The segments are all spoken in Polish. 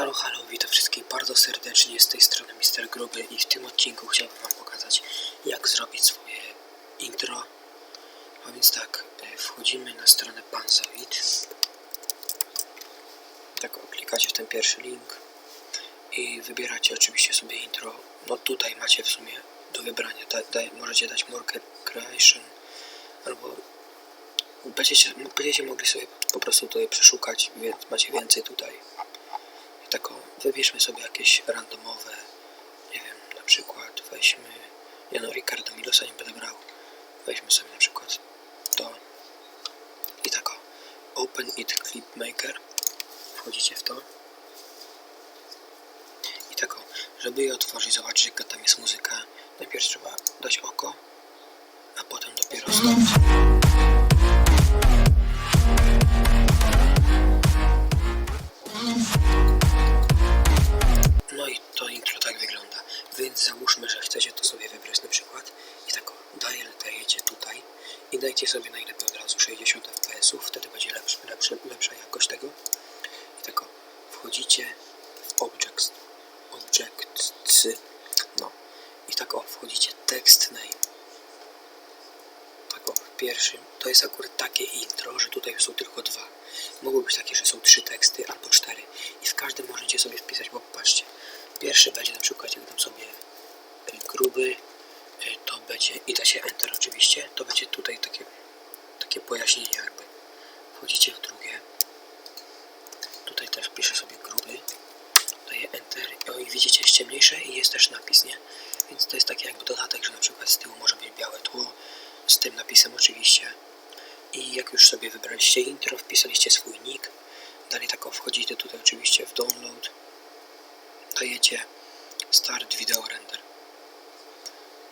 Halo, halo, witam wszystkich bardzo serdecznie z tej strony Mister Gruby i w tym odcinku chciałbym wam pokazać jak zrobić swoje intro. A więc tak, e, wchodzimy na stronę Panzawit. Tak, klikacie w ten pierwszy link i wybieracie oczywiście sobie intro. No tutaj macie w sumie do wybrania, da, da, możecie dać More Creation albo będziecie, będziecie mogli sobie po prostu tutaj przeszukać, więc macie więcej tutaj. I tak o, wybierzmy sobie jakieś randomowe, nie wiem, na przykład weźmy, ja no Ricardo Milosa nie będę brał, weźmy sobie na przykład to. I tak o, Open It Clip Maker, wchodzicie w to. I tak o, żeby je otworzyć, zobaczyć jaka tam jest muzyka, najpierw trzeba dać oko, a potem dopiero stop. Więc załóżmy, że chcecie to sobie wybrać na przykład i tak o, daje, dajecie tutaj i dajcie sobie najlepiej od razu 60 fps, wtedy będzie lepszy, lepszy, lepsza jakość tego. I tak wchodzicie w objects, objects, no i tak o, wchodzicie text name. Tak o, w pierwszym, to jest akurat takie intro, że tutaj są tylko dwa. Mogą być takie, że są trzy teksty albo cztery i w każdym możecie sobie wpisać, bo popatrzcie, pierwszy będzie na przykład, jak dam sobie y, gruby, y, to będzie, i Enter oczywiście, to będzie tutaj takie, takie pojaśnienie jakby. Wchodzicie w drugie, tutaj też piszę sobie gruby, daję Enter, o i widzicie, jest ciemniejsze i jest też napis, nie? Więc to jest taki jakby dodatek, że na przykład z tyłu może być białe tło, z tym napisem oczywiście. I jak już sobie wybraliście intro, wpisaliście swój nick, dalej tak o, wchodzicie tutaj oczywiście w download, dajecie start video render.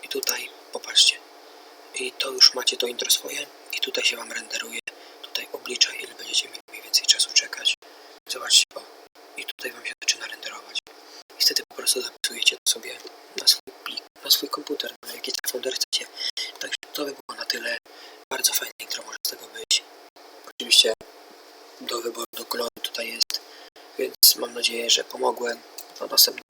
I tutaj popatrzcie. I to już macie to intro swoje i tutaj się wam renderuje. Tutaj oblicza ile będziecie mieli mniej więcej czasu czekać. Zobaczcie, o. I tutaj wam się zaczyna renderować. I wtedy po prostu zapisujecie to sobie na swój plik, na swój komputer, na jaki tam folder chcecie. Także to by było na tyle. Bardzo fajne intro może z tego być. Oczywiście do wyboru do koloru tutaj jest, więc mam nadzieję, że pomogłem. Do następnego.